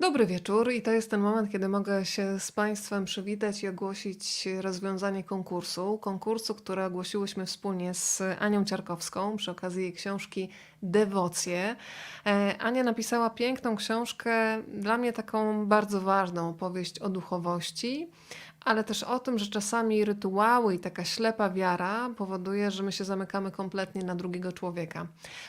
Dobry wieczór i to jest ten moment, kiedy mogę się z Państwem przywitać i ogłosić rozwiązanie konkursu. Konkursu, który ogłosiłyśmy wspólnie z Anią Ciarkowską przy okazji jej książki Dewocje. E, Ania napisała piękną książkę, dla mnie taką bardzo ważną opowieść o duchowości, ale też o tym, że czasami rytuały i taka ślepa wiara powoduje, że my się zamykamy kompletnie na drugiego człowieka.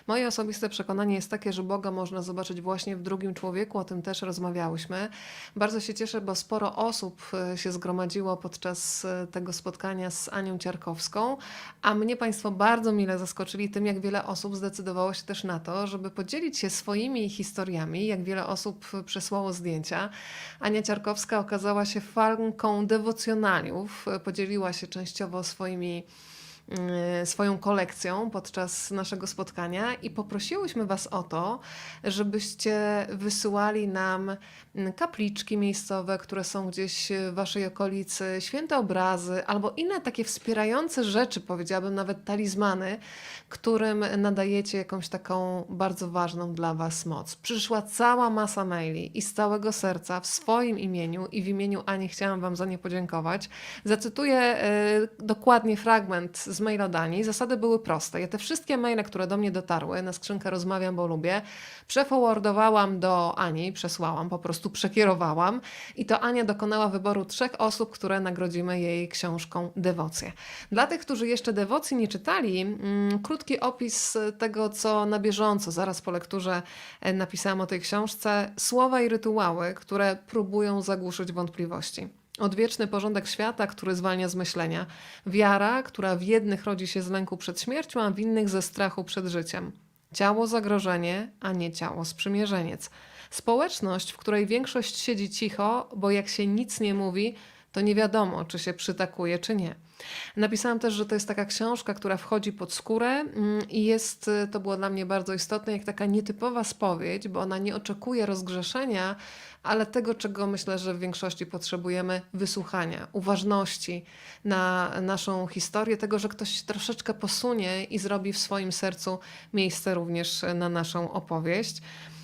Moje osobiste przekonanie jest takie, że Boga można zobaczyć właśnie w drugim człowieku, o tym też rozmawiałyśmy. Bardzo się cieszę, bo sporo osób e, się zgromadziło podczas e, tego spotkania z Anią Ciarkowską, a mnie Państwo bardzo mile zaskoczyli tym, jak wiele osób zdecydowało się też na to, żeby podzielić się swoimi historiami, jak wiele osób przesłało zdjęcia. Ania Ciarkowska okazała się fanką dewocjonaliów, podzieliła się częściowo swoimi swoją kolekcją podczas naszego spotkania i poprosiłyśmy Was o to, żebyście wysyłali nam mm, kapliczki miejscowe, które są gdzieś w Waszej okolicy, święte obrazy albo inne takie wspierające rzeczy, powiedziałabym nawet talizmany, którym nadajecie jakąś taką bardzo ważną dla Was moc. Przyszła cała masa maili i z całego serca w swoim imieniu i w imieniu Ani chciałam Wam za nie podziękować. Zacytuję e, dokładnie fragment z maila od Ani. Zasady były proste. Ja te wszystkie maile, które do mnie dotarły, na skrzynkę rozmawiam, bo lubię, przeforwardowałam do Ani, przesłałam, po prostu przekierowałam i to Ania dokonała wyboru trzech osób, które nagrodzimy jej książką Dewocje. Dla tych, którzy jeszcze dewocji nie czytali, mm, krótki opis tego, co na bieżąco, zaraz po lekturze e, napisałam o tej książce, słowa i rytuały, które próbują zagłuszyć wątpliwości. Odwieczny porządek świata, który zwalnia z myślenia. Wiara, która w jednych rodzi się z lęku przed śmiercią, a w innych ze strachu przed życiem. Ciało zagrożenie, a nie ciało sprzymierzeniec. Społeczność, w której większość siedzi cicho, bo jak się nic nie mówi, to nie wiadomo, czy się przytakuje, czy nie. Napisałam też, że to jest taka książka, która wchodzi pod skórę mm, i jest, y, to było dla mnie bardzo istotne, jak taka nietypowa spowiedź, bo ona nie oczekuje rozgrzeszenia, ale tego, czego myślę, że w większości potrzebujemy, wysłuchania, uważności na naszą historię, tego, że ktoś troszeczkę posunie i zrobi w swoim sercu miejsce również na naszą opowieść.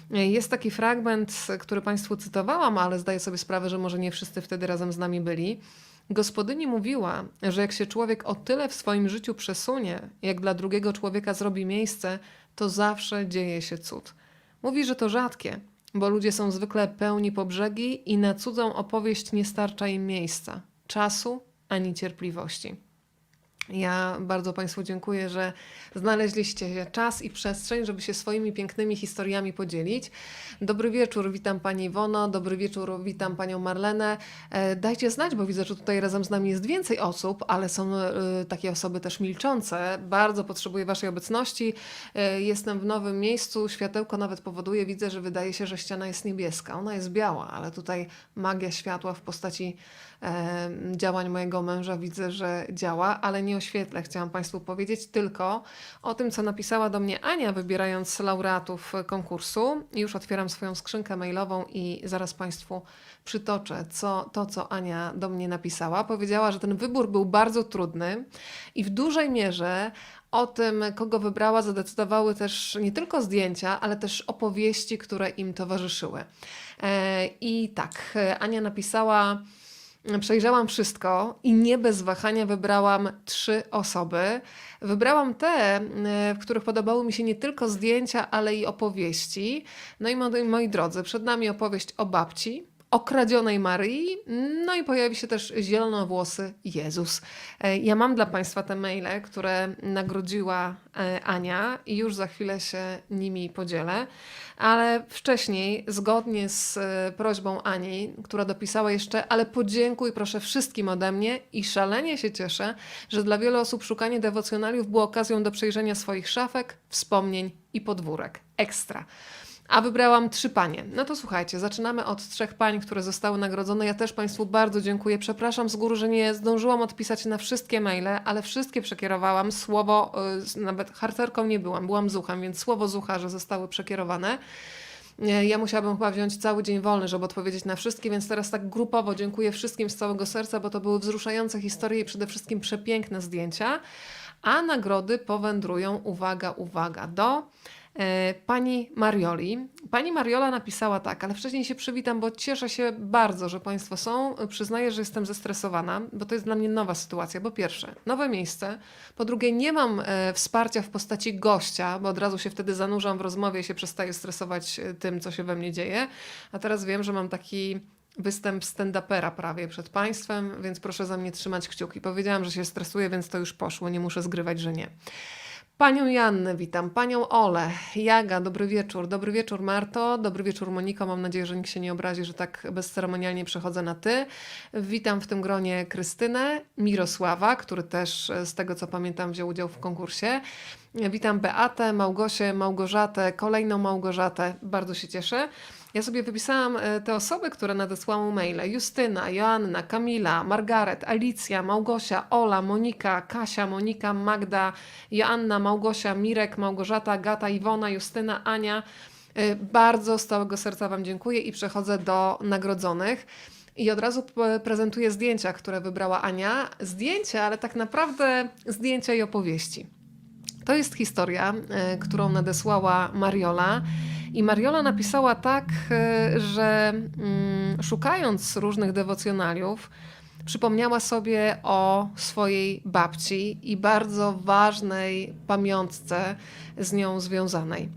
Jest taki fragment, który Państwu cytowałam, ale zdaję sobie sprawę, że może nie wszyscy wtedy razem z nami byli. Gospodyni mówiła, że jak się człowiek o tyle w swoim życiu przesunie, jak dla drugiego człowieka zrobi miejsce, to zawsze dzieje się cud. Mówi, że to rzadkie, bo ludzie są zwykle pełni po brzegi i na cudzą opowieść nie starcza im miejsca, czasu ani cierpliwości. Ja bardzo Państwu dziękuję, że znaleźliście czas i przestrzeń, żeby się swoimi pięknymi historiami podzielić. Dobry wieczór, witam Pani Iwono, dobry wieczór, witam Panią Marlenę. E, Dajcie znać, bo widzę, że tutaj razem z nami jest więcej osób, ale są e, takie osoby też milczące. Bardzo potrzebuję Waszej obecności. E, Jestem w nowym miejscu, światełko nawet powoduje, widzę, że wydaje się, że ściana jest niebieska. Ona jest biała, ale tutaj magia światła w postaci działań mojego męża widzę, że działa, ale nie o świetle chciałam Państwu powiedzieć, tylko o tym, co napisała do mnie Ania, wybierając laureatów konkursu. Już otwieram swoją skrzynkę mailową i zaraz Państwu przytoczę co, to, co Ania do mnie napisała. Powiedziała, że ten wybór był bardzo trudny i w dużej mierze o tym, kogo wybrała, zadecydowały też nie tylko zdjęcia, ale też opowieści, które im towarzyszyły. E, I tak, Ania napisała. Przejrzałam wszystko i nie bez wahania wybrałam trzy osoby. Wybrałam te, e, w których podobały mi się nie tylko zdjęcia, ale i opowieści. No i moi, moi drodzy, przed nami opowieść o babci, o kradzionej Maryi, no i pojawi się też zielonowłosy Jezus. E, Ja mam dla Państwa te maile, które nagrodziła e, Ania i już za chwilę się nimi podzielę, ale wcześniej, zgodnie z e, prośbą Ani, która dopisała jeszcze, ale podziękuj proszę wszystkim ode mnie i szalenie się cieszę, że dla wielu osób szukanie dewocjonaliów było okazją do przejrzenia swoich szafek, wspomnień i podwórek. Ekstra. A wybrałam trzy panie. No to słuchajcie, zaczynamy od trzech pań, które zostały nagrodzone. Ja też Państwu bardzo dziękuję. Przepraszam z góry, że nie zdążyłam odpisać na wszystkie maile, ale wszystkie przekierowałam. Słowo, y, nawet harcerką nie byłam, byłam zuchem, więc słowo zucha, że zostały przekierowane. Ja musiałabym chyba wziąć cały dzień wolny, żeby odpowiedzieć na wszystkie, więc teraz tak grupowo dziękuję wszystkim z całego serca, bo to były wzruszające historie i przede wszystkim przepiękne zdjęcia. A nagrody powędrują, uwaga, uwaga, do pani Marioli. Pani Mariola napisała tak, ale wcześniej się przywitam, bo cieszę się bardzo, że Państwo są. Przyznaję, że jestem zestresowana, bo to jest dla mnie nowa sytuacja. Po pierwsze, nowe miejsce. Po drugie, nie mam e, wsparcia w postaci gościa, bo od razu się wtedy zanurzam w rozmowie i się przestaję stresować e, tym, co się we mnie dzieje. A teraz wiem, że mam taki występ stand-upera prawie przed Państwem, więc proszę za mnie trzymać kciuki. Powiedziałam, że się stresuję, więc to już poszło. Nie muszę zgrywać, że nie. Panią Jannę witam, panią Olę, Jaga, dobry wieczór, dobry wieczór Marto, dobry wieczór Moniko, mam nadzieję, że nikt się nie obrazi, że tak bezceremonialnie przechodzę na ty. Witam w tym gronie Krystynę, Mirosława, który też e, z tego co pamiętam wziął udział w konkursie. Witam Beatę, Małgosię, Małgorzatę, kolejną Małgorzatę, bardzo się cieszę. Ja sobie wypisałam e, te osoby, które nadesłały maile. Justyna, Joanna, Kamila, Margaret, Alicja, Małgosia, Ola, Monika, Kasia, Monika, Magda, Joanna, Małgosia, Mirek, Małgorzata, Gata, Iwona, Justyna, Ania. E, Bardzo z całego serca Wam dziękuję i przechodzę do nagrodzonych. I od razu prezentuję zdjęcia, które wybrała Ania. Zdjęcia, ale tak naprawdę zdjęcia i opowieści. To jest historia, e, którą nadesłała Mariola. I Mariola napisała tak, e, że mm, szukając różnych dewocjonaliów, przypomniała sobie o swojej babci i bardzo ważnej pamiątce z nią związanej.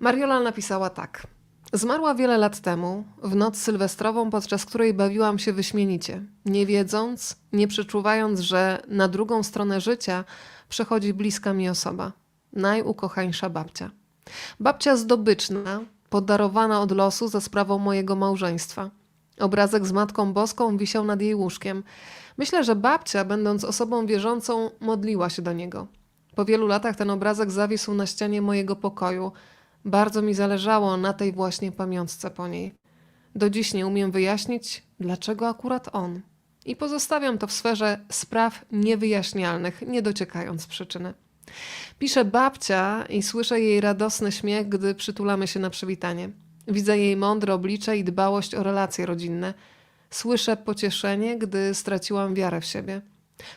Mariola napisała tak. Zmarła wiele lat temu, w noc sylwestrową, podczas której bawiłam się wyśmienicie, nie wiedząc, nie przeczuwając, że na drugą stronę życia przechodzi bliska mi osoba, najukochańsza babcia. Babcia zdobyczna, podarowana od losu za sprawą mojego małżeństwa. Obrazek z Matką Boską wisiał nad jej łóżkiem. Myślę, że babcia, będąc osobą wierzącą, modliła się do niego. Po wielu latach ten obrazek zawisł na ścianie mojego pokoju. Bardzo mi zależało na tej właśnie pamiątce po niej. Do dziś nie umiem wyjaśnić, dlaczego akurat on. I pozostawiam to w sferze spraw niewyjaśnialnych, nie dociekając przyczyny. Pisze babcia i słyszę jej radosny śmiech, gdy przytulamy się na przywitanie. Widzę jej mądre oblicze i dbałość o relacje rodzinne. Słyszę pocieszenie, gdy straciłam wiarę w siebie.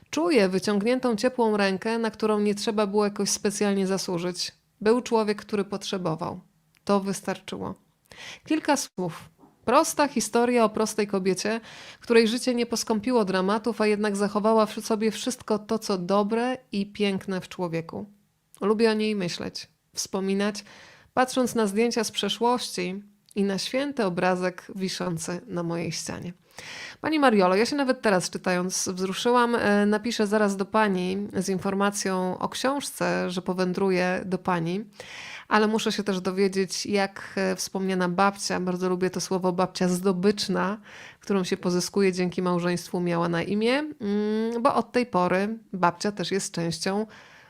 Czuję wyciągniętą ciepłą rękę, na którą nie trzeba było jakoś specjalnie zasłużyć. Był człowiek, który potrzebował. To wystarczyło. Kilka słów. Prosta historia o prostej kobiecie, której życie nie poskąpiło dramatów, a jednak zachowała w sobie wszystko to, co dobre i piękne w człowieku. Lubię o niej myśleć, wspominać, patrząc na zdjęcia z przeszłości i na święty obrazek wiszący na mojej ścianie. Pani Mariolo, ja się nawet teraz czytając wzruszyłam. E, Napiszę zaraz do Pani z informacją o książce, że powędruję do Pani, ale muszę się też dowiedzieć, jak e, wspomniana babcia, bardzo lubię to słowo babcia zdobyczna, którą się pozyskuje dzięki małżeństwu, miała na imię, mm, bo od tej pory babcia też jest częścią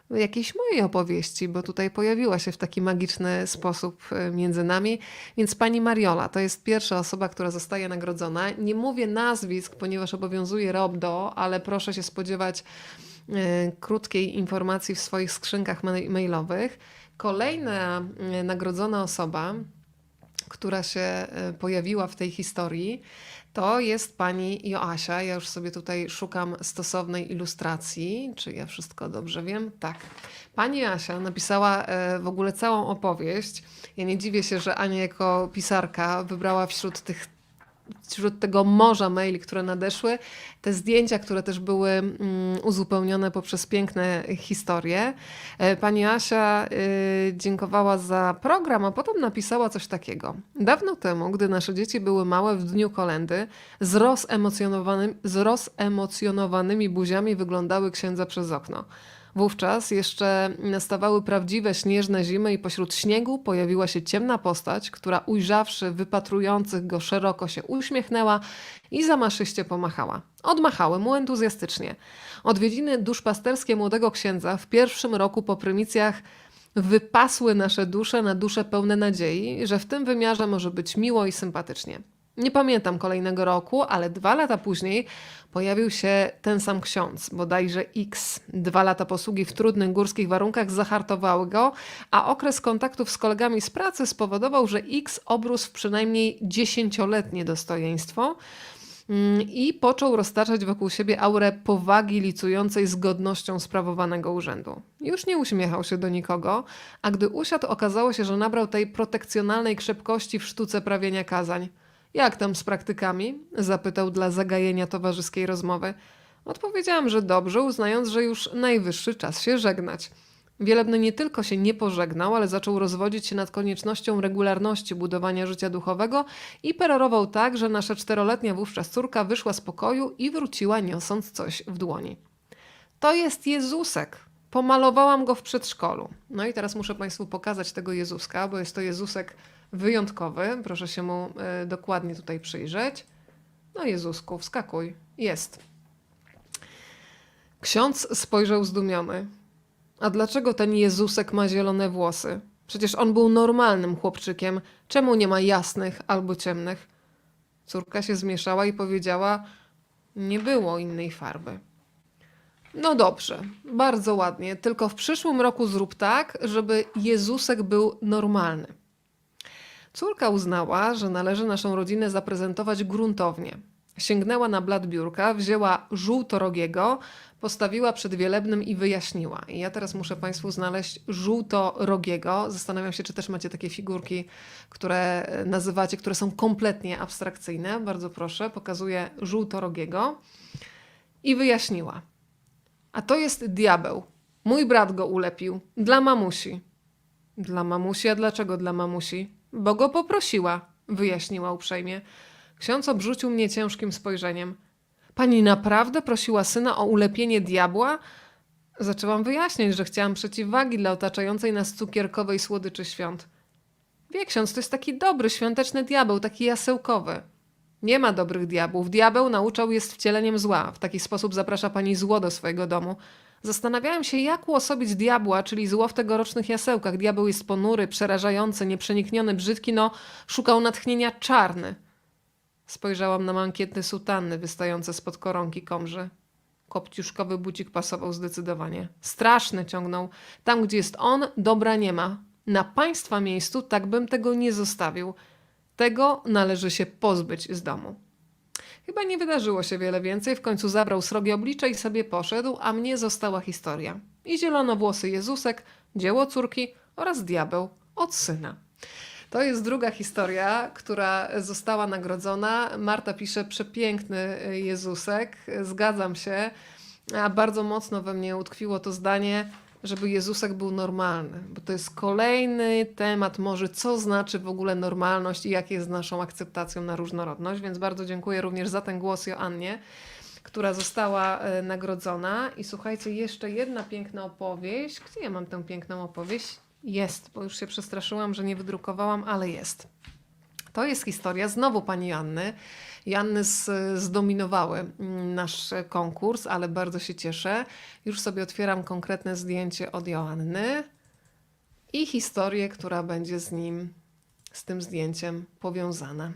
jakiejś mojej opowieści, bo tutaj pojawiła się w taki magiczny sposób e, między nami. Więc pani Mariola to jest pierwsza osoba, która zostaje nagrodzona. Nie mówię nazwisk, ponieważ obowiązuje ROBDO, ale proszę się spodziewać e, krótkiej informacji w swoich skrzynkach ma- mailowych. Kolejna e, nagrodzona osoba, która się e, pojawiła w tej historii, to jest pani Joasia. Ja już sobie tutaj szukam stosownej ilustracji. Czy ja wszystko dobrze wiem? Tak. Pani Joasia napisała e, w ogóle całą opowieść. Ja nie dziwię się, że Ania jako pisarka wybrała wśród tych wśród tego morza maili, które nadeszły, te zdjęcia, które też były mm, uzupełnione poprzez piękne historie. E, Pani Asia y, dziękowała za program, a potem napisała coś takiego. Dawno temu, gdy nasze dzieci były małe w dniu kolendy, z, rozemocjonowanym, z rozemocjonowanymi buziami wyglądały księdza przez okno. Wówczas jeszcze nastawały prawdziwe śnieżne zimy i pośród śniegu pojawiła się ciemna postać, która ujrzawszy wypatrujących go szeroko się uśmiechnęła i zamaszyście pomachała. Odmachały mu entuzjastycznie. Odwiedziny duszpasterskie młodego księdza w pierwszym roku po prymicjach wypasły nasze dusze na dusze pełne nadziei, że w tym wymiarze może być miło i sympatycznie. Nie pamiętam kolejnego roku, ale dwa lata później pojawił się ten sam ksiądz, bodajże X. Dwa lata posługi w trudnych górskich warunkach zahartowały go, a okres kontaktów z kolegami z pracy spowodował, że X obrósł w przynajmniej dziesięcioletnie dostojeństwo. Mm, I począł roztaczać wokół siebie aurę powagi licującej z godnością sprawowanego urzędu. Już nie uśmiechał się do nikogo, a gdy usiadł, okazało się, że nabrał tej protekcjonalnej krzepkości w sztuce prawienia kazań. Jak tam z praktykami? zapytał dla zagajenia towarzyskiej rozmowy. Odpowiedziałam, że dobrze, uznając, że już najwyższy czas się żegnać. Wielebny nie tylko się nie pożegnał, ale zaczął rozwodzić się nad koniecznością regularności budowania życia duchowego i perorował tak, że nasza czteroletnia wówczas córka wyszła z pokoju i wróciła niosąc coś w dłoni. To jest Jezusek. Pomalowałam go w przedszkolu. No i teraz muszę Państwu pokazać tego Jezuska, bo jest to Jezusek wyjątkowy. Proszę się mu y, dokładnie tutaj przyjrzeć. No Jezusku, wskakuj. Jest. Ksiądz spojrzał zdumiony. A dlaczego ten Jezusek ma zielone włosy? Przecież on był normalnym chłopczykiem. Czemu nie ma jasnych albo ciemnych? Córka się zmieszała i powiedziała: Nie było innej farby. No dobrze, bardzo ładnie, tylko w przyszłym roku zrób tak, żeby Jezusek był normalny. Córka uznała, że należy naszą rodzinę zaprezentować gruntownie. Sięgnęła na blat biurka, wzięła żółtorogiego, postawiła przed wielebnym i wyjaśniła. I ja teraz muszę Państwu znaleźć żółtorogiego. Zastanawiam się, czy też macie takie figurki, które nazywacie, które są kompletnie abstrakcyjne. Bardzo proszę, pokazuję żółtorogiego. I wyjaśniła. A to jest diabeł. Mój brat go ulepił. Dla mamusi. Dla mamusi? A dlaczego dla mamusi? Bo go poprosiła, wyjaśniła uprzejmie. Ksiądz obrzucił mnie ciężkim spojrzeniem. Pani naprawdę prosiła syna o ulepienie diabła? Zaczęłam wyjaśniać, że chciałam przeciwwagi dla otaczającej nas cukierkowej słodyczy świąt. Wie ksiądz, to jest taki dobry, świąteczny diabeł, taki jasełkowy. Nie ma dobrych diabłów. Diabeł nauczał jest wcieleniem zła. W taki sposób zaprasza pani zło do swojego domu. Zastanawiałem się, jak uosobić diabła, czyli zło w tegorocznych jasełkach. Diabeł jest ponury, przerażający, nieprzenikniony, brzydki, no szukał natchnienia czarny. Spojrzałam na mankietne sutanny wystające spod koronki komrzy. Kopciuszkowy bucik pasował zdecydowanie. Straszny ciągnął. Tam, gdzie jest on, dobra nie ma. Na państwa miejscu tak bym tego nie zostawił. Tego należy się pozbyć z domu. Chyba nie wydarzyło się wiele więcej. W końcu zabrał srogie oblicze i sobie poszedł, a mnie została historia. I zielonowłosy Jezusek, dzieło córki oraz diabeł od syna. To jest druga historia, która została nagrodzona. Marta pisze przepiękny Jezusek. Zgadzam się, a bardzo mocno we mnie utkwiło to zdanie, żeby Jezusek był normalny, bo to jest kolejny temat, może co znaczy w ogóle normalność i jak jest naszą akceptacją na różnorodność, więc bardzo dziękuję również za ten głos Joannie, która została e, nagrodzona. I słuchajcie, jeszcze jedna piękna opowieść. Gdzie ja mam tę piękną opowieść? Jest, bo już się przestraszyłam, że nie wydrukowałam, ale jest. To jest historia znowu pani. Joanny z- zdominowały mm, nasz konkurs, ale bardzo się cieszę. Już sobie otwieram konkretne zdjęcie od Joanny i historię, która będzie z nim, z tym zdjęciem powiązana.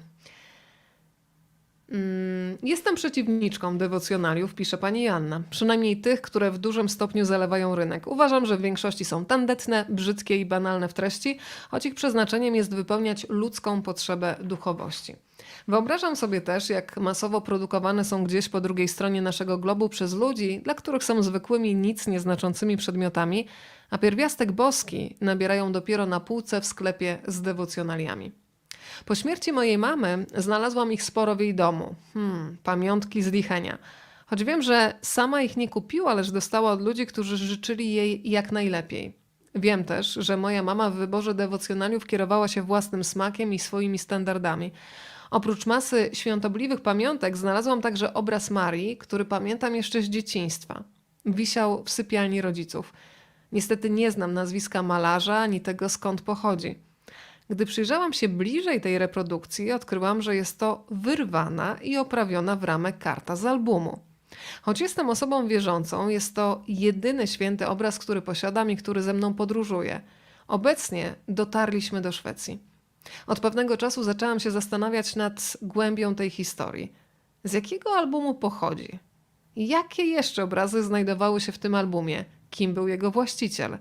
Mm, Jestem przeciwniczką dewocjonaliów, pisze pani Joanna. Przynajmniej tych, które w dużym stopniu zalewają rynek. Uważam, że w większości są tandetne, brzydkie i banalne w treści, choć ich przeznaczeniem jest wypełniać ludzką potrzebę duchowości. Wyobrażam sobie też, jak masowo produkowane są gdzieś po drugiej stronie naszego globu przez ludzi, dla których są zwykłymi, nic nieznaczącymi przedmiotami, a pierwiastek boski nabierają dopiero na półce w sklepie z dewocjonaliami. Po śmierci mojej mamy znalazłam ich sporo w jej domu. Hmm, pamiątki z Lichenia. Choć wiem, że sama ich nie kupiła, lecz dostała od ludzi, którzy życzyli jej jak najlepiej. Wiem też, że moja mama w wyborze dewocjonaliów kierowała się własnym smakiem i swoimi standardami. Oprócz masy świątobliwych pamiątek znalazłam także obraz Marii, który pamiętam jeszcze z dzieciństwa. Wisiał w sypialni rodziców. Niestety nie znam nazwiska malarza ani tego skąd pochodzi. Gdy przyjrzałam się bliżej tej reprodukcji, odkryłam, że jest to wyrwana i oprawiona w ramę karta z albumu. Choć jestem osobą wierzącą, jest to jedyny święty obraz, który posiadam i który ze mną podróżuje. Obecnie dotarliśmy do Szwecji. Od pewnego czasu zaczęłam się zastanawiać nad głębią tej historii. Z jakiego albumu pochodzi? Jakie jeszcze obrazy znajdowały się w tym albumie? Kim był jego właściciel?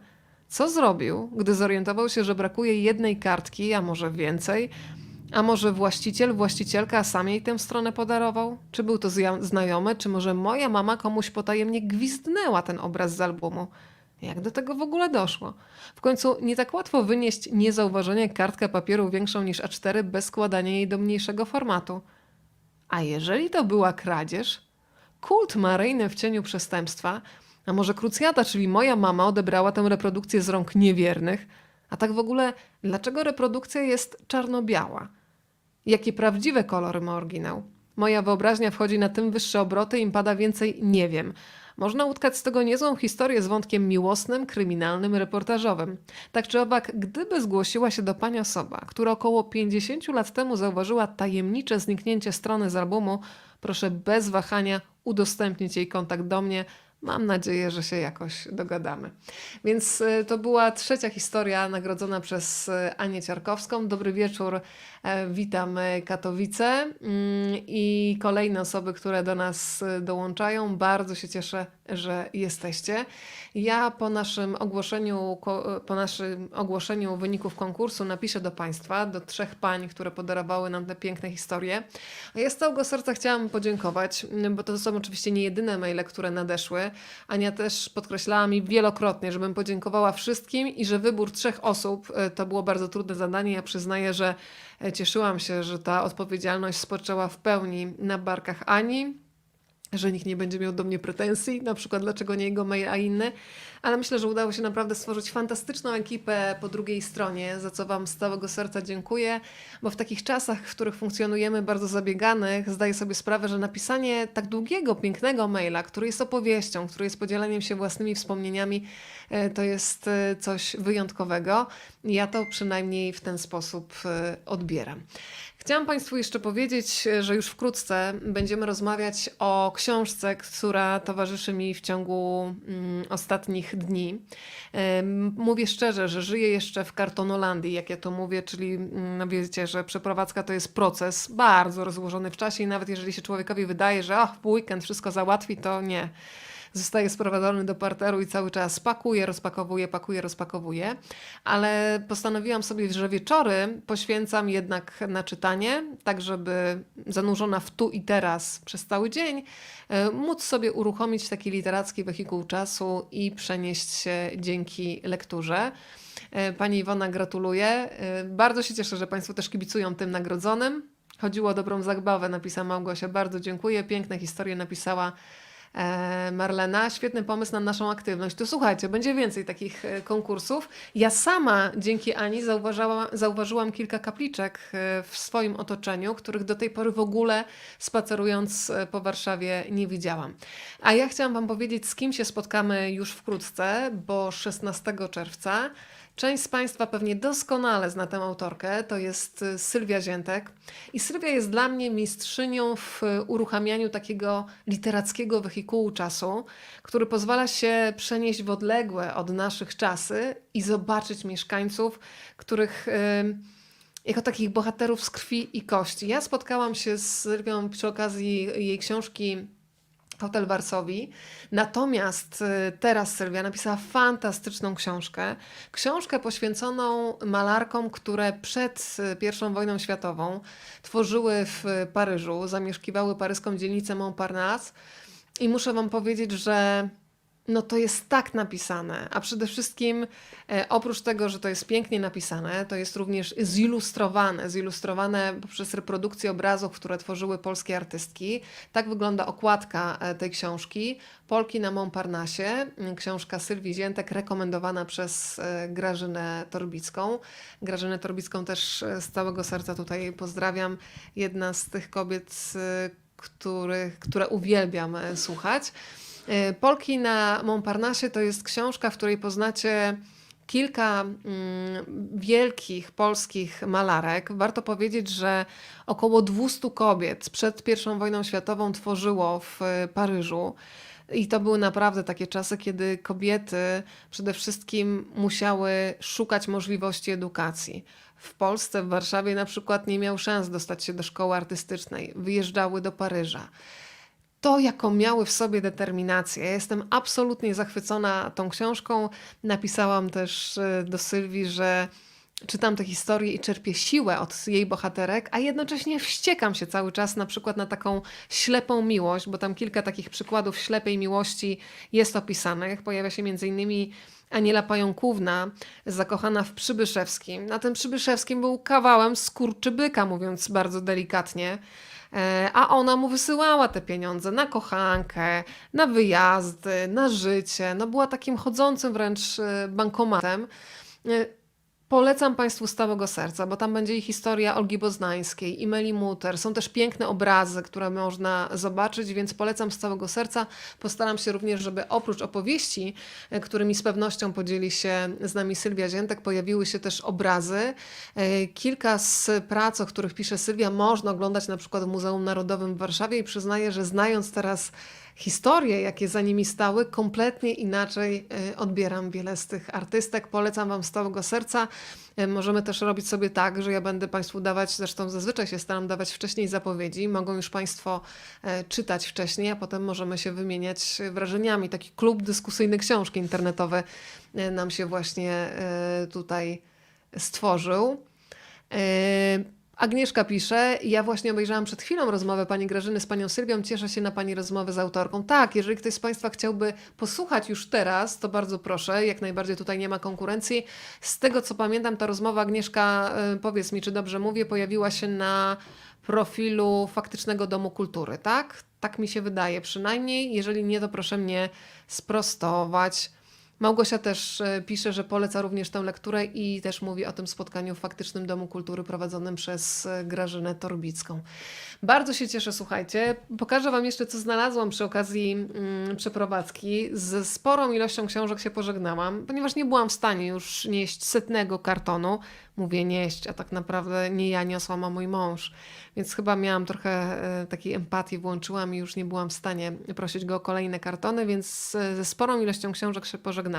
Co zrobił, gdy zorientował się, że brakuje jednej kartki, a może więcej, A może właściciel, właścicielka sam jej tę stronę podarował? Czy był to znajomy, czy może moja mama komuś potajemnie gwizdnęła ten obraz z albumu? Jak do tego w ogóle doszło? W końcu nie tak łatwo wynieść niezauważenie kartkę papieru większą niż A4 bez składania jej do mniejszego formatu. A jeżeli to była kradzież? Kult maryjny w cieniu przestępstwa? A może krucjata, czyli moja mama odebrała tę reprodukcję z rąk niewiernych? A tak w ogóle, dlaczego reprodukcja jest czarno-biała? Jakie prawdziwe kolory ma oryginał? Moja wyobraźnia wchodzi na tym wyższe obroty, im pada więcej nie wiem. Można utkać z tego niezłą historię z wątkiem miłosnym, kryminalnym, reportażowym. Tak czy owak, gdyby zgłosiła się do pani osoba, która około 50 lat temu zauważyła tajemnicze zniknięcie strony z albumu, proszę bez wahania udostępnić jej kontakt do mnie. Mam nadzieję, że się jakoś dogadamy. Więc y, to była trzecia historia nagrodzona przez y, Anię Ciarkowską. Dobry wieczór, e, witam e, Katowice mm, i kolejne osoby, które do nas dołączają. Bardzo się cieszę, że jesteście. Ja po naszym ogłoszeniu, po naszym ogłoszeniu wyników konkursu napiszę do Państwa, do trzech pań, które podarowały nam te piękne historie. Ja z całego serca chciałam podziękować, bo to są oczywiście nie jedyne maile, które nadeszły. Ania też podkreślała mi wielokrotnie, żebym podziękowała wszystkim i że wybór trzech osób e, to było bardzo trudne zadanie. Ja przyznaję, że e, cieszyłam się, że ta odpowiedzialność spoczęła w pełni na barkach Ani że nikt nie będzie miał do mnie pretensji, na przykład dlaczego nie jego mail, a inny, ale myślę, że udało się naprawdę stworzyć fantastyczną ekipę po drugiej stronie, za co Wam z całego serca dziękuję, bo w takich czasach, w których funkcjonujemy bardzo zabieganych, zdaję sobie sprawę, że napisanie tak długiego, pięknego maila, który jest opowieścią, który jest podzieleniem się własnymi wspomnieniami, e, to jest e, coś wyjątkowego. Ja to przynajmniej w ten sposób e, odbieram. Chciałam Państwu jeszcze powiedzieć, że już wkrótce będziemy rozmawiać o książce, która towarzyszy mi w ciągu mm, ostatnich dni. Mówię szczerze, że żyję jeszcze w kartonolandii, jak ja to mówię, czyli mm, no wiecie, że przeprowadzka to jest proces bardzo rozłożony w czasie i nawet jeżeli się człowiekowi wydaje, że ach, w weekend wszystko załatwi, to nie zostaje sprowadzony do parteru i cały czas pakuje, rozpakowuje, pakuje, rozpakowuje. Ale postanowiłam sobie, że wieczory poświęcam jednak na czytanie, tak żeby zanurzona w tu i teraz przez cały dzień, e, móc sobie uruchomić taki literacki wehikuł czasu i przenieść się dzięki lekturze. E, Pani Iwona, gratuluję. E, Bardzo się cieszę, że Państwo też kibicują tym nagrodzonym. Chodziło o dobrą zabawę, napisała Małgosia. Bardzo dziękuję. Piękne historie napisała Marlena. Świetny pomysł na naszą aktywność. To słuchajcie, będzie więcej takich e, konkursów. Ja sama dzięki Ani zauważała, zauważyłam kilka kapliczek e, w swoim otoczeniu, których do tej pory w ogóle spacerując e, po Warszawie nie widziałam. A ja chciałam Wam powiedzieć, z kim się spotkamy już wkrótce, bo 16 czerwca. Część z Państwa pewnie doskonale zna tę autorkę, to jest y, Sylwia Ziętek. I Sylwia jest dla mnie mistrzynią w uruchamianiu takiego literackiego wehikułu czasu, który pozwala się przenieść w odległe od naszych czasy i zobaczyć mieszkańców, których y, jako takich bohaterów z krwi i kości. Ja spotkałam się z Sylwią przy okazji jej książki Hotel Warsowi. Natomiast y, teraz Sylwia napisała fantastyczną książkę. Książkę poświęconą malarkom, które przed y, I wojną światową tworzyły w Paryżu, zamieszkiwały paryską dzielnicę Montparnasse. I muszę Wam powiedzieć, że no to jest tak napisane, a przede wszystkim e, oprócz tego, że to jest pięknie napisane, to jest również zilustrowane, zilustrowane poprzez reprodukcję obrazów, które tworzyły polskie artystki. Tak wygląda okładka e, tej książki. Polki na Montparnasse, książka Sylwii Ziętek, rekomendowana przez e, Grażynę Torbicką. Grażynę Torbicką też z całego serca tutaj pozdrawiam. Jedna z tych kobiet, których, które uwielbiam słuchać. E, Polki na Montparnasse to jest książka, w której poznacie kilka mm, wielkich polskich malarek. Warto powiedzieć, że około 200 kobiet przed I wojną światową tworzyło w e, Paryżu. I to były naprawdę takie czasy, kiedy kobiety przede wszystkim musiały szukać możliwości edukacji. W Polsce, w Warszawie na przykład nie miał szans dostać się do szkoły artystycznej, wyjeżdżały do Paryża to, jaką miały w sobie determinację. Ja jestem absolutnie zachwycona tą książką. Napisałam też e, do Sylwii, że czytam tę historię i czerpię siłę od jej bohaterek, a jednocześnie wściekam się cały czas na przykład na taką ślepą miłość, bo tam kilka takich przykładów ślepej miłości jest opisanych. Pojawia się między innymi Aniela Pająkówna, zakochana w Przybyszewskim. Na tym Przybyszewskim był kawałem skurczybyka, mówiąc bardzo delikatnie. E, A ona mu wysyłała te pieniądze na kochankę, na wyjazdy, na życie. No była takim chodzącym wręcz e, bankomatem. Polecam Państwu z całego serca, bo tam będzie i historia Olgi Boznańskiej, i Meli Muter. Są też piękne obrazy, które można zobaczyć, więc polecam z całego serca. Postaram się również, żeby oprócz opowieści, e, którymi z pewnością podzieli się z nami Sylwia Ziętek, pojawiły się też obrazy. E, Kilka z prac, o których pisze Sylwia, można oglądać na przykład w Muzeum Narodowym w Warszawie i przyznaję, że znając teraz historie, jakie za nimi stały, kompletnie inaczej y, odbieram wiele z tych artystek. Polecam Wam z całego serca. Y, Możemy też robić sobie tak, że ja będę Państwu dawać, zresztą zazwyczaj się staram dawać wcześniej zapowiedzi. Mogą już Państwo e, czytać wcześniej, a potem możemy się wymieniać wrażeniami. Taki klub dyskusyjny książki internetowe e, nam się właśnie e, tutaj stworzył. E, Agnieszka pisze, ja właśnie obejrzałam przed chwilą rozmowę pani Grażyny z panią Sylwią, cieszę się na pani rozmowę z autorką. Tak, jeżeli ktoś z państwa chciałby posłuchać już teraz, to bardzo proszę, jak najbardziej tutaj nie ma konkurencji. Z tego co pamiętam, ta rozmowa, Agnieszka, y, powiedz mi, czy dobrze mówię, pojawiła się na profilu Faktycznego Domu Kultury, tak? Tak mi się wydaje przynajmniej. Jeżeli nie, to proszę mnie sprostować. Małgosia też e, pisze, że poleca również tę lekturę i też mówi o tym spotkaniu w Faktycznym Domu Kultury prowadzonym przez e, Grażynę Torbicką. Bardzo się cieszę, słuchajcie. Pokażę Wam jeszcze, co znalazłam przy okazji mm, przeprowadzki. Z sporą ilością książek się pożegnałam, ponieważ nie byłam w stanie już nieść setnego kartonu. Mówię nieść, a tak naprawdę nie ja niosłam, a mój mąż. Więc chyba miałam trochę e, takiej empatii, włączyłam i już nie byłam w stanie prosić go o kolejne kartony, więc ze sporą ilością książek się pożegnałam.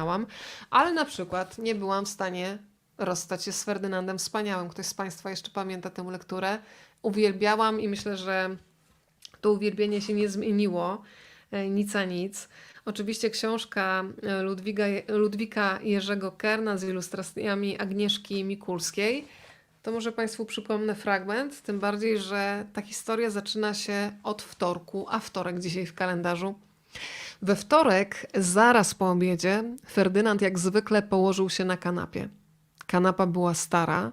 Ale na przykład nie byłam w stanie rozstać się z Ferdynandem Wspaniałym. Ktoś z Państwa jeszcze pamięta tę lekturę? Uwielbiałam i myślę, że to uwielbienie się nie zmieniło, e, nic a nic. Oczywiście książka e, Ludwiga, Ludwika Jerzego Kerna z ilustracjami Agnieszki Mikulskiej. To może Państwu przypomnę fragment, tym bardziej, że ta historia zaczyna się od wtorku, a wtorek dzisiaj w kalendarzu. We wtorek, zaraz po obiedzie, Ferdynand jak zwykle położył się na kanapie. Kanapa była stara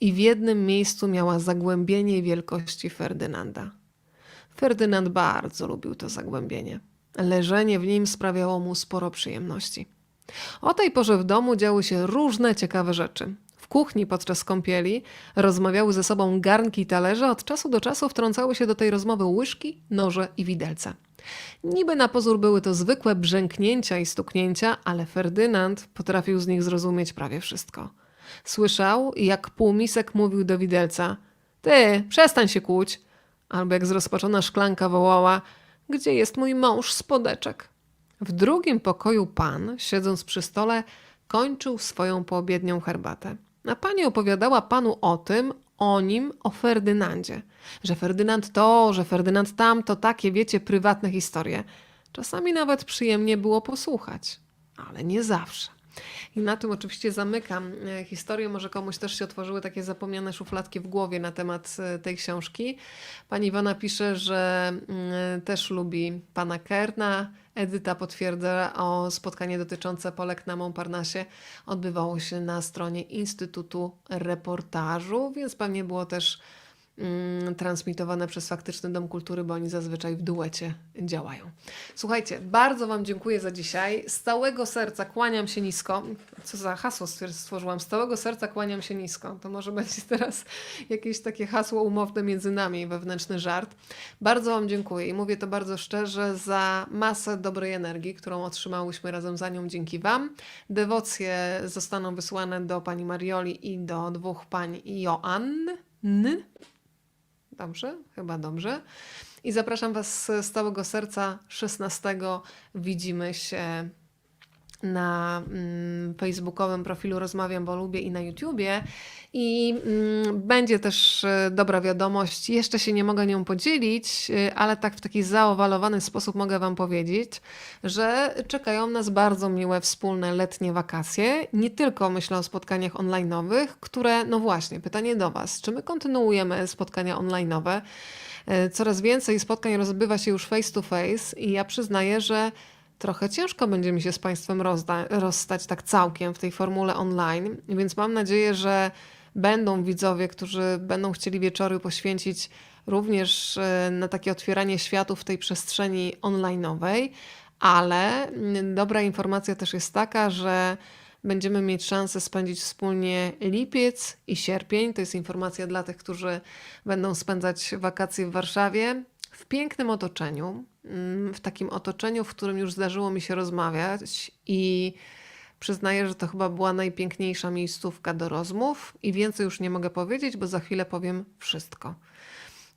i w jednym miejscu miała zagłębienie wielkości Ferdynanda. Ferdynand bardzo lubił to zagłębienie. Leżenie w nim sprawiało mu sporo przyjemności. O tej porze w domu działy się różne ciekawe rzeczy. W kuchni podczas kąpieli rozmawiały ze sobą garnki i talerze, od czasu do czasu wtrącały się do tej rozmowy łyżki, noże i widelce. Niby na pozór były to zwykłe brzęknięcia i stuknięcia, ale Ferdynand potrafił z nich zrozumieć prawie wszystko. Słyszał, jak półmisek mówił do widelca: Ty, przestań się kłuć! Albo jak zrozpaczona szklanka wołała: Gdzie jest mój mąż spodeczek? W drugim pokoju pan, siedząc przy stole, kończył swoją poobiednią herbatę. A pani opowiadała panu o tym, o nim, o Ferdynandzie. Że Ferdynand to, że Ferdynand tam, to takie, wiecie, prywatne historie. Czasami nawet przyjemnie było posłuchać, ale nie zawsze. I na tym oczywiście zamykam e, historię. Może komuś też się otworzyły takie zapomniane szufladki w głowie na temat e, tej książki. Pani Iwona pisze, że mm, też lubi pana Kerna. Edyta potwierdza o spotkanie dotyczące Polek na Montparnasse odbywało się na stronie Instytutu Reportażu, więc pewnie było też transmitowane przez Faktyczny Dom Kultury, bo oni zazwyczaj w duecie działają. Słuchajcie, bardzo Wam dziękuję za dzisiaj. Z całego serca kłaniam się nisko. Co za hasło stworzyłam? Z całego serca kłaniam się nisko. To może będzie teraz jakieś takie hasło umowne między nami, wewnętrzny żart. Bardzo Wam dziękuję i mówię to bardzo szczerze za masę dobrej energii, którą otrzymałyśmy razem za nią dzięki Wam. Dewocje zostaną wysłane do Pani Marioli i do dwóch pań Joanny. Dobrze? Chyba dobrze. I zapraszam Was z całego serca 16. Widzimy się na mm, facebookowym profilu Rozmawiam, bo lubię i na YouTubie. I mm, będzie też e, dobra wiadomość. Jeszcze się nie mogę nią podzielić, e, ale tak w taki zaowalowany sposób mogę Wam powiedzieć, że czekają nas bardzo miłe wspólne letnie wakacje. Nie tylko myślę o spotkaniach online'owych, które, no właśnie, pytanie do Was, czy my kontynuujemy spotkania online'owe? E, Coraz więcej spotkań rozbywa się już face to face i ja przyznaję, że trochę ciężko będzie mi się z Państwem rozstać tak całkiem w tej formule online, więc mam nadzieję, że będą widzowie, którzy będą chcieli wieczory poświęcić również e, na takie otwieranie światów w tej przestrzeni online'owej, ale dobra informacja też jest taka, że będziemy mieć szansę spędzić wspólnie lipiec i sierpień. To jest informacja dla tych, którzy będą spędzać wakacje w Warszawie w pięknym otoczeniu, mm, w takim otoczeniu, w którym już zdarzyło mi się rozmawiać i przyznaję, że to chyba była najpiękniejsza miejscówka do rozmów i więcej już nie mogę powiedzieć, bo za chwilę powiem wszystko.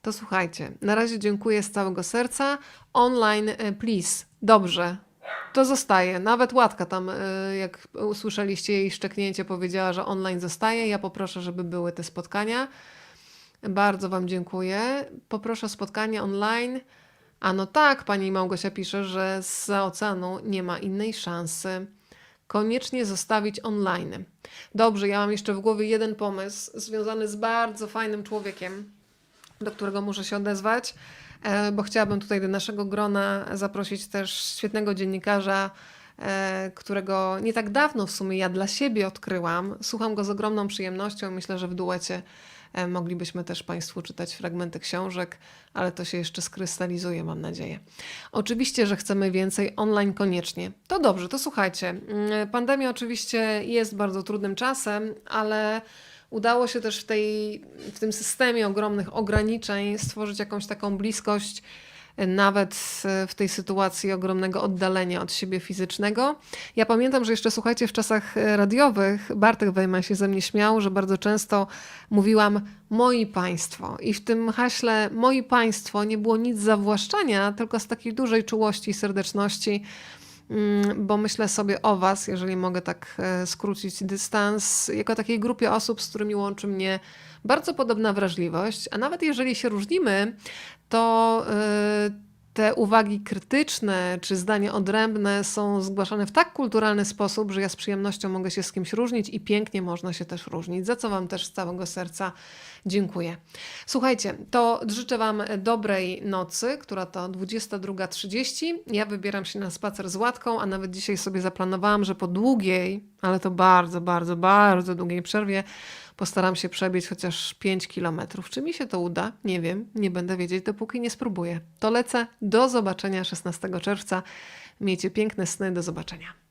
To słuchajcie, na razie dziękuję z całego serca. Online, e, please. Dobrze. To zostaje. Nawet Łatka tam, e, jak usłyszeliście jej szczeknięcie, powiedziała, że online zostaje. Ja poproszę, żeby były te spotkania. Bardzo Wam dziękuję. Poproszę spotkanie online. A no tak, pani Małgosia pisze, że z oceanu nie ma innej szansy. Koniecznie zostawić online. Dobrze, ja mam jeszcze w głowie jeden pomysł związany z bardzo fajnym człowiekiem, do którego muszę się odezwać, bo chciałabym tutaj do naszego grona zaprosić też świetnego dziennikarza, e, którego nie tak dawno w sumie ja dla siebie odkryłam. Słucham go z ogromną przyjemnością. Myślę, że w duecie e, moglibyśmy też Państwu czytać fragmenty książek, ale to się jeszcze skrystalizuje, mam nadzieję. Oczywiście, że chcemy więcej online koniecznie. To dobrze, to słuchajcie. mm, Pandemia oczywiście jest bardzo trudnym czasem, ale udało się też w, tej, w tym systemie ogromnych ograniczeń stworzyć jakąś taką bliskość, e, nawet e, w tej sytuacji ogromnego oddalenia od siebie fizycznego. Ja pamiętam, że jeszcze słuchajcie, w czasach e, radiowych Bartek Wejman się ze mnie śmiał, że bardzo często mówiłam moi państwo i w tym haśle moi państwo nie było nic zawłaszczania, tylko z takiej dużej czułości i serdeczności bo myślę sobie o Was, jeżeli mogę tak e, skrócić dystans, jako takiej grupie osób, z którymi łączy mnie bardzo podobna wrażliwość, a nawet jeżeli się różnimy, to e, te uwagi krytyczne czy zdania odrębne są zgłaszane w tak kulturalny sposób, że ja z przyjemnością mogę się z kimś różnić i pięknie można się też różnić, za co Wam też z całego serca dziękuję. Słuchajcie, to życzę Wam dobrej nocy, która to 22.30. Ja wybieram się na spacer z Łatką, a nawet dzisiaj sobie zaplanowałam, że po długiej, ale to bardzo, bardzo, bardzo długiej przerwie postaram się przebiec chociaż 5 kilometrów. Czy mi się to uda? Nie wiem, nie będę wiedzieć, dopóki nie spróbuję. To lecę. Do zobaczenia 16 czerwca. Miejcie piękne sny. Do zobaczenia.